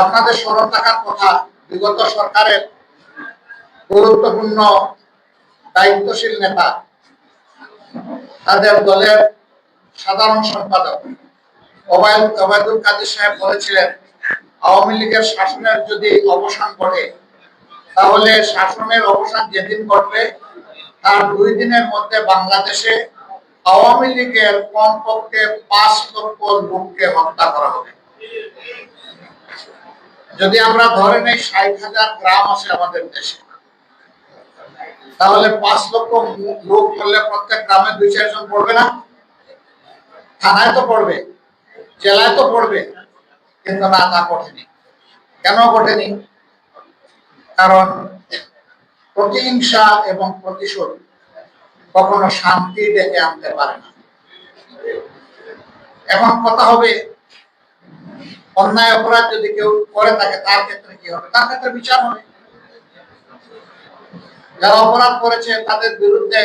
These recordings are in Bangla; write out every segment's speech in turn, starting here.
আপনাদের স্মরণ থাকার কথা বিগত সরকারের গুরুত্বপূর্ণ দায়িত্বশীল নেতা, তাদের দলের সাধারণ সম্পাদক ওবায়দ ওবায়দুল কাদের সাহেব বলেছিলেন, আওয়ামী লীগের শাসনের যদি অবসান ঘটে, তাহলে শাসনের অবসান যেদিন ঘটবে, তার দুই দিনের মধ্যে বাংলাদেশে আওয়ামী লীগের কমপক্ষে পাঁচ লক্ষ লোককে হত্যা করা হবে। যদি আমরা ধরে নেই, ষাট হাজার গ্রাম আছে আমাদের দেশে। তাহলে পাঁচ লক্ষ লোক করলে প্রত্যেক গ্রামে দুই চারজন পড়বে না? থানায় তো পড়বে, জেলায় তো পড়বে, কিন্তু না তা ঘটেনি। কেন ঘটেনি? কারণ প্রতিহিংসা এবং প্রতিশোধ কখনো শান্তি ডেকে আনতে পারে না। এখন কথা হবে অন্যায় অপরাধ যদি কেউ করে থাকে, তার ক্ষেত্রে কি হবে? তার ক্ষেত্রে বিচার হবে। যারা অপরাধ করেছে, তাদের বিরুদ্ধে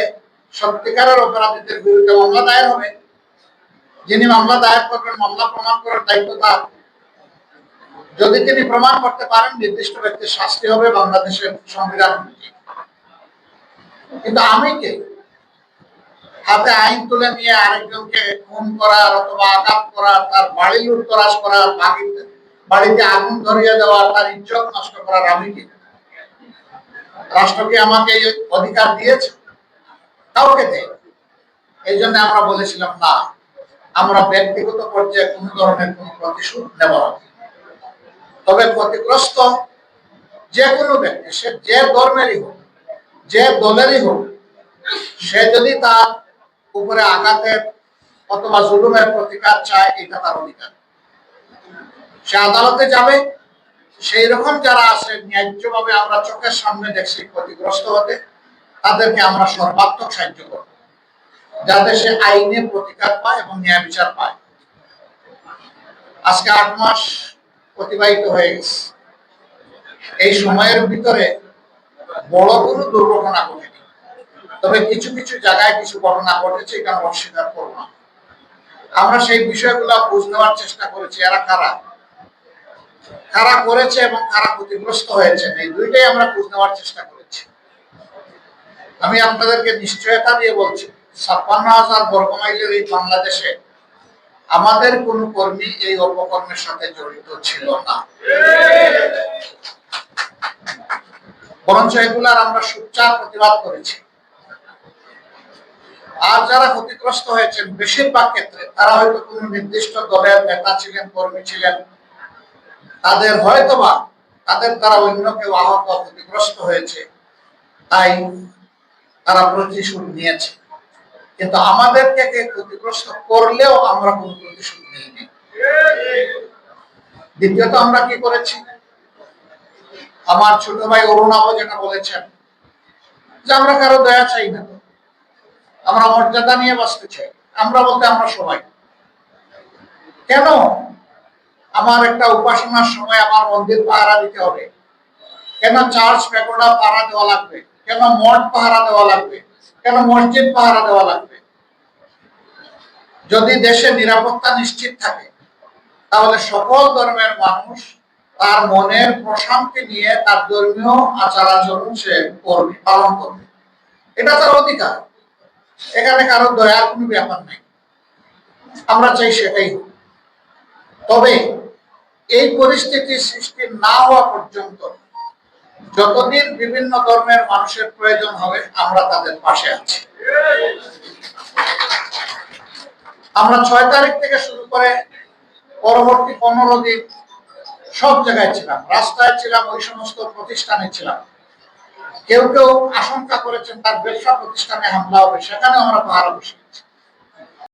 সত্যিকারের অপরাধীদের বিরুদ্ধে মামলা দায়ের হবে। যিনি মামলা দায়ের করবেন, মামলা প্রমাণ করার দায়িত্ব তার। যদি তিনি প্রমাণ করতে পারেন, নির্দিষ্ট ব্যক্তির শাস্তি হবে বাংলাদেশের সংবিধান কিন্তু আমি কে? হাতে আইন তুলে নিয়ে আরেকজনকে খুন করার অথবা আঘাত করার তার বাড়ি লুটতরাজ করার বাড়িতে বাড়িতে আগুন ধরিয়ে দেওয়া, তার ইজ্জত নষ্ট করার আমি কে? রাষ্ট্রকে আমাকে অধিকার দিয়েছে? কাউকে দেয় এই জন্য আমরা বলেছিলাম, না, আমরা ব্যক্তিগত পর্যায়ে কোন ধরনের কোন প্রতিশোধ নেব তবে ক্ষতিগ্রস্ত যে কোনো ব্যক্তি, সে যে ধর্মেরই হোক, যে দলেরই হোক, সে যদি তার উপরে আঘাতের অথবা জুলুমের প্রতিকার চায়, এটা তার অধিকার। সে আদালতে যাবে, সেই রকম যারা আছে, ন্যায্যভাবে আমরা চোখের সামনে দেখছি ক্ষতিগ্রস্ত হতে, তাদেরকে আমরা সর্বাত্মক সাহায্য করব। যাতে সে আইনে প্রতিকার পায় এবং ন্যায় বিচার পায়। আজকে আট মাস অতিবাহিত হয়ে গেছে। এই সময়ের ভিতরে বড় কোনো দুর্ঘটনা ঘটেনি। তবে কিছু কিছু জায়গায় কিছু ঘটনা ঘটেছে আমরা অস্বীকার করব না। আমরা সেই বিষয়গুলো বুঝ নেওয়ার চেষ্টা করেছি, এরা কারা? কারা করেছে এবং কারা ক্ষতিগ্রস্ত হয়েছে? এই দুইটাই আমরা বুঝ নেওয়ার চেষ্টা করেছি। আমি আপনাদেরকে নিশ্চয়তা দিয়ে বলছি, ছাপ্পান্ন হাজার বর্গমাইলের এই বাংলাদেশে আমাদের কোন কর্মী এই অপকর্মের সাথে জড়িত ছিল না। বরঞ্চ এগুলার আমরা সুচার প্রতিবাদ করেছি। আর যারা ক্ষতিগ্রস্ত হয়েছেন, বেশিরভাগ ক্ষেত্রে তারা হয়তো কোন নির্দিষ্ট দলের নেতা ছিলেন, কর্মী ছিলেন। তাদের হয়তোবা তাদের দ্বারা অন্য কেউ আহত ক্ষতিগ্রস্ত হয়েছে, তাই তারা প্রতিশোধ নিয়েছে। কিন্তু আমাদেরকে কে ক্ষতিগ্রস্ত করলেও আমরা কোন প্রতিশোধ নিইনি। দ্বিতীয়ত আমরা কি করেছি? আমার ছোট ভাই অরুণাব যেটা বলেছেন, যে আমরা কারও দয়া চাই না। আমরা মর্যাদা নিয়ে বাঁচতে চাই। আমরা বলতে আমরা সবাই। কেন? আমার একটা উপাসনার সময় আমার মন্দির পাহারা দিতে হবে। কেন চার্চ পেগোডা পাহারা দেওয়া লাগবে? কেন মঠ পাহারা দেওয়া লাগবে? কেন মসজিদ পাহারা দেওয়া লাগবে? যদি দেশে নিরাপত্তা নিশ্চিত থাকে, তাহলে সকল ধর্মের মানুষ তার মনের প্রশান্তি নিয়ে তার ধর্মীয় আচার আচরণ সে পালন করবে। এটা তার অধিকার। এখানে কারও দয়ার কোনো ব্যাপার নাই। আমরা চাই সেটাই তবে এই পরিস্থিতির সৃষ্টি না হওয়া পর্যন্ত যতদিন বিভিন্ন ধর্মের মানুষের প্রয়োজন হবে, আমরা তাদের পাশে আছি। আমরা ছয় তারিখ থেকে শুরু করে পরবর্তী পনেরো দিন সব জায়গায় ছিলাম। রাস্তায় ছিলাম, ওই সমস্ত প্রতিষ্ঠানে ছিলাম। কেউ কেউ আশঙ্কা করেছেন তার ব্যবসা প্রতিষ্ঠানে হামলা হবে সেখানে আমরা পাহারা বসে আছি।